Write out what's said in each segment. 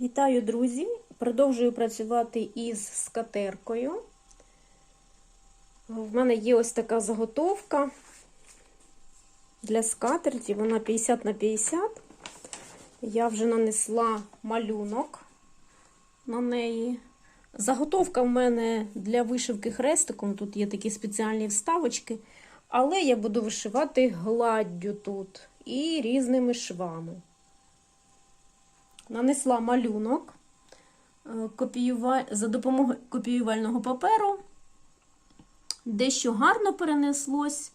Вітаю, друзі! Продовжую працювати із скатеркою. В мене є ось така заготовка для скатерті. Вона 50 на 50. Я вже нанесла малюнок на неї. Заготовка в мене для вишивки хрестиком. Тут є такі спеціальні вставочки. Але я буду вишивати гладдю тут і різними швами. Нанесла малюнок копіюва... за допомогою копіювального паперу. Дещо гарно перенеслось,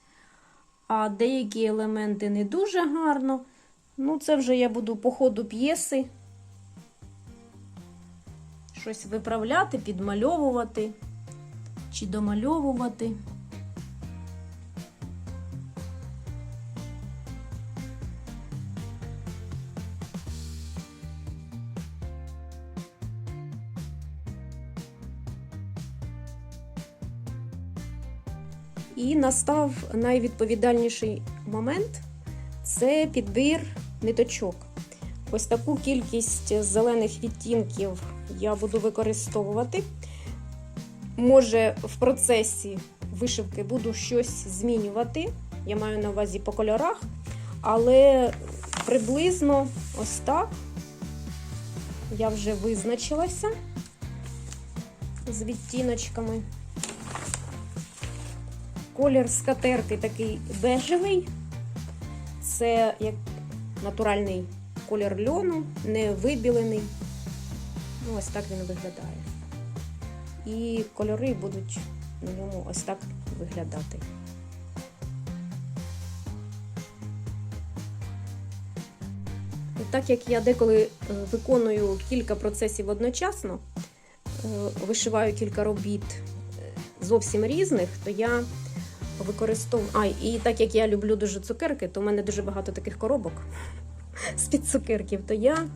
а деякі елементи не дуже гарно. Ну, це вже я буду по ходу п'єси щось виправляти, підмальовувати чи домальовувати. Настав найвідповідальніший момент це підбір ниточок. Ось таку кількість зелених відтінків я буду використовувати. Може, в процесі вишивки буду щось змінювати. Я маю на увазі по кольорах, але приблизно ось так я вже визначилася з відтіночками. Колір скатерки такий бежевий. Це як натуральний колір льону, не вибілений. Ну, ось так він виглядає. І кольори будуть на ньому ось так виглядати. І так як я деколи виконую кілька процесів одночасно, вишиваю кілька робіт зовсім різних, то я використовую. А, і так як я люблю дуже цукерки, то в мене дуже багато таких коробок з-під цукерків, то я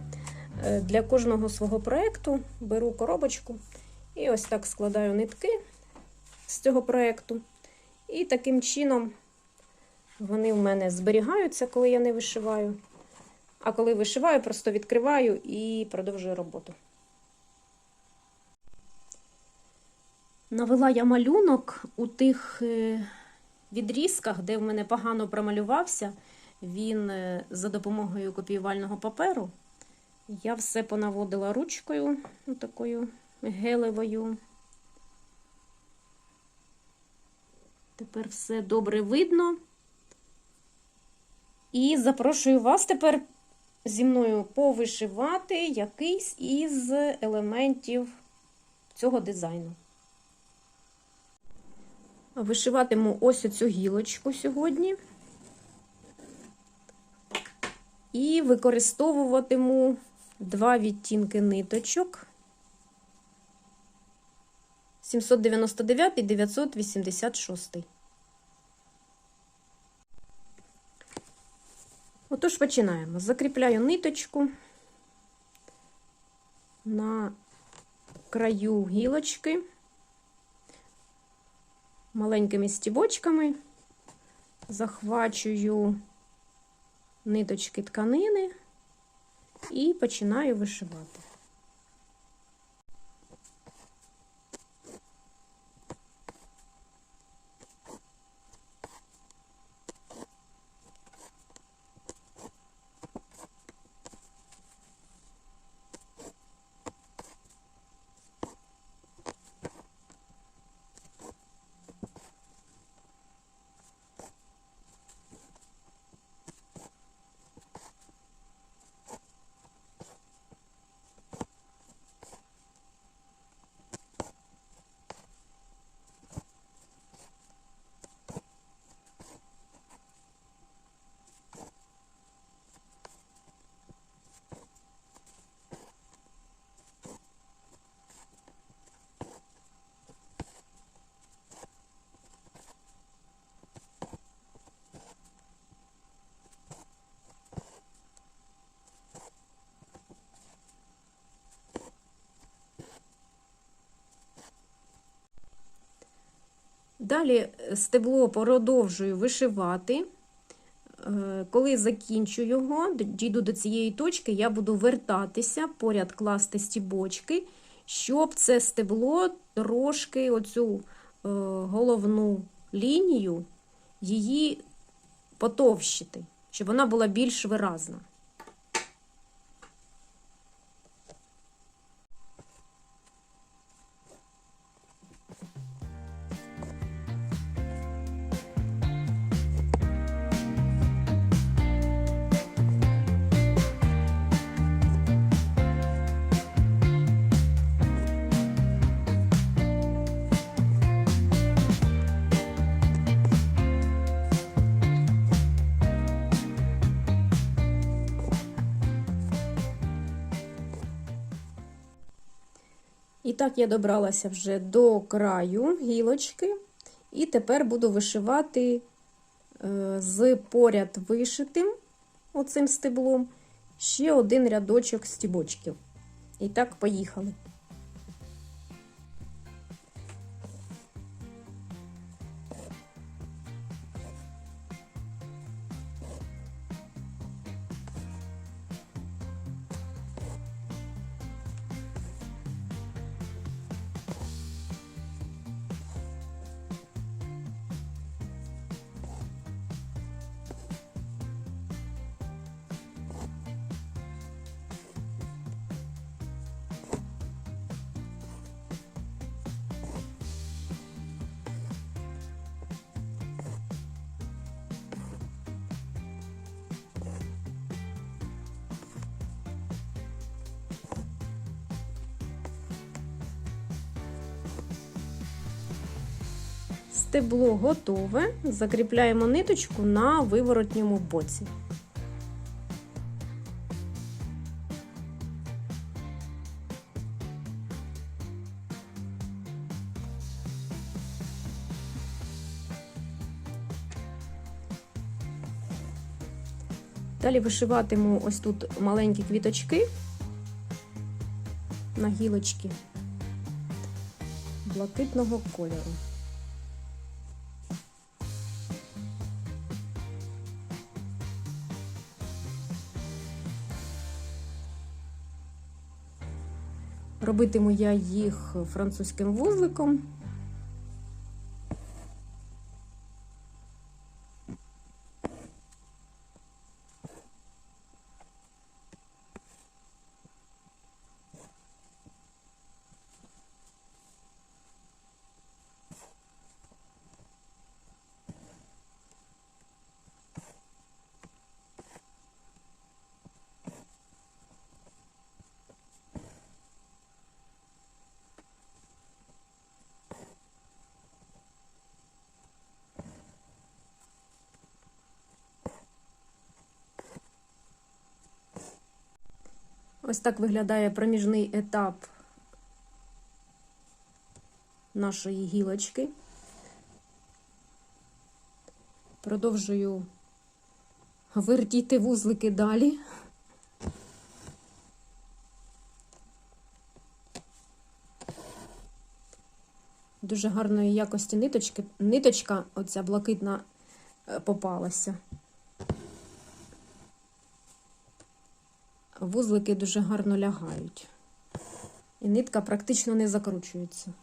для кожного свого проєкту беру коробочку і ось так складаю нитки з цього проєкту. І таким чином вони в мене зберігаються, коли я не вишиваю. А коли вишиваю, просто відкриваю і продовжую роботу. Навела я малюнок у тих відрізках, де в мене погано промалювався, він за допомогою копіювального паперу. Я все понаводила ручкою, такою гелевою. Тепер все добре видно. І запрошую вас тепер зі мною повишивати якийсь із елементів цього дизайну. Вишиватиму ось оцю гілочку сьогодні. І використовуватиму два відтінки ниточок 799 і 986. Отож, починаємо. Закріпляю ниточку на краю гілочки маленькими стібочками, захвачую ниточки тканини і починаю вишивати. Далі стебло продовжую вишивати. е, коли закінчу його, дійду до цієї точки, я буду вертатися, поряд класти стібочки, щоб це стебло трошки оцю е, головну лінію її потовщити, щоб вона була більш виразна. І так я добралася вже до краю гілочки, і тепер буду вишивати е, з поряд вишитим оцим стеблом ще один рядочок стібочків. І так, поїхали. Стебло готове. Закріпляємо ниточку на виворотньому боці. Далі вишиватиму ось тут маленькі квіточки на гілочки блакитного кольору. Робитиму я їх французьким вузликом. Ось так виглядає проміжний етап нашої гілочки. Продовжую вертіти вузлики далі. Дуже гарної якості ниточки, ниточка, оця блакитна, е, попалася. Вузлики дуже гарно лягають. І нитка практично не закручується.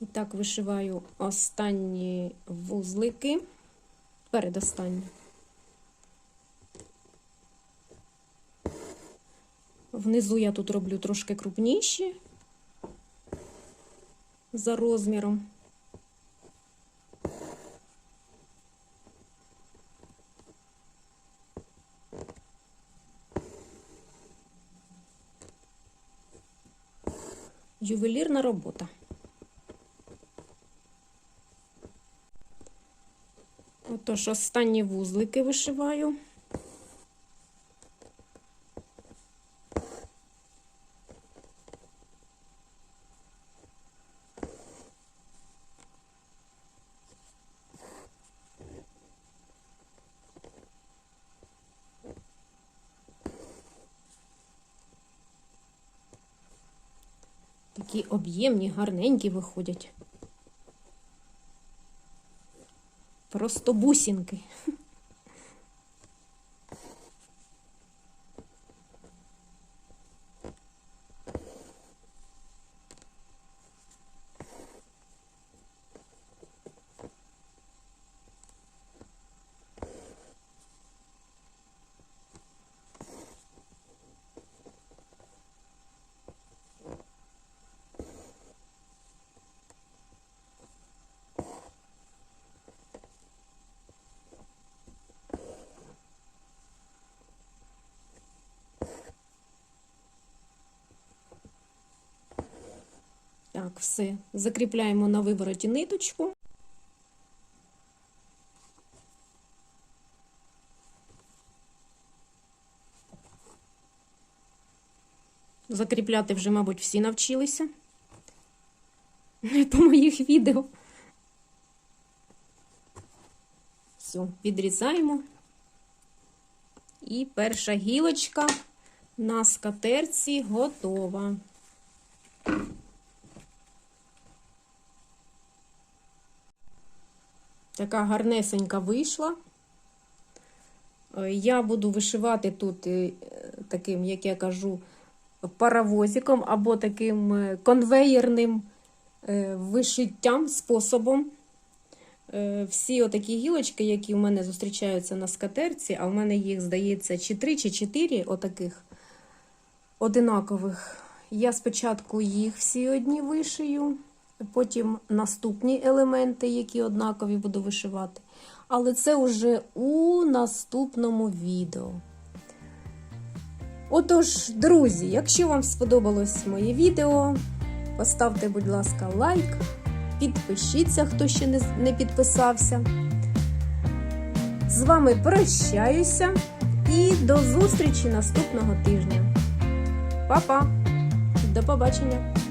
І так вишиваю останні вузлики, передостанні. Внизу я тут роблю трошки крупніші за розміром. Ювелірна робота. Отож, останні вузлики вишиваю. Такі об'ємні, гарненькі виходять. Просто бусинки. Так, все. Закріпляємо на вивороті ниточку. Закріпляти вже, мабуть, всі навчилися. По моїх відео. Все, відрізаємо. І перша гілочка на скатерці готова. Така гарнесенька вийшла. Е, Я буду вишивати тут е, таким, як я кажу, паровозиком або таким е, конвеєрним вишиттям способом. Всі отакі гілочки, які у мене зустрічаються на скатерці, а в мене їх, здається, чи три, чи чотири отаких одинакових. Я спочатку їх всі одні вишию, потім наступні елементи, які однакові буду вишивати. Але це вже у наступному відео. Отож, друзі, якщо вам сподобалось моє відео, поставте, будь ласка, лайк, підпишіться, хто ще не, підписався. З вами прощаюся і до зустрічі наступного тижня. Па-па! До побачення!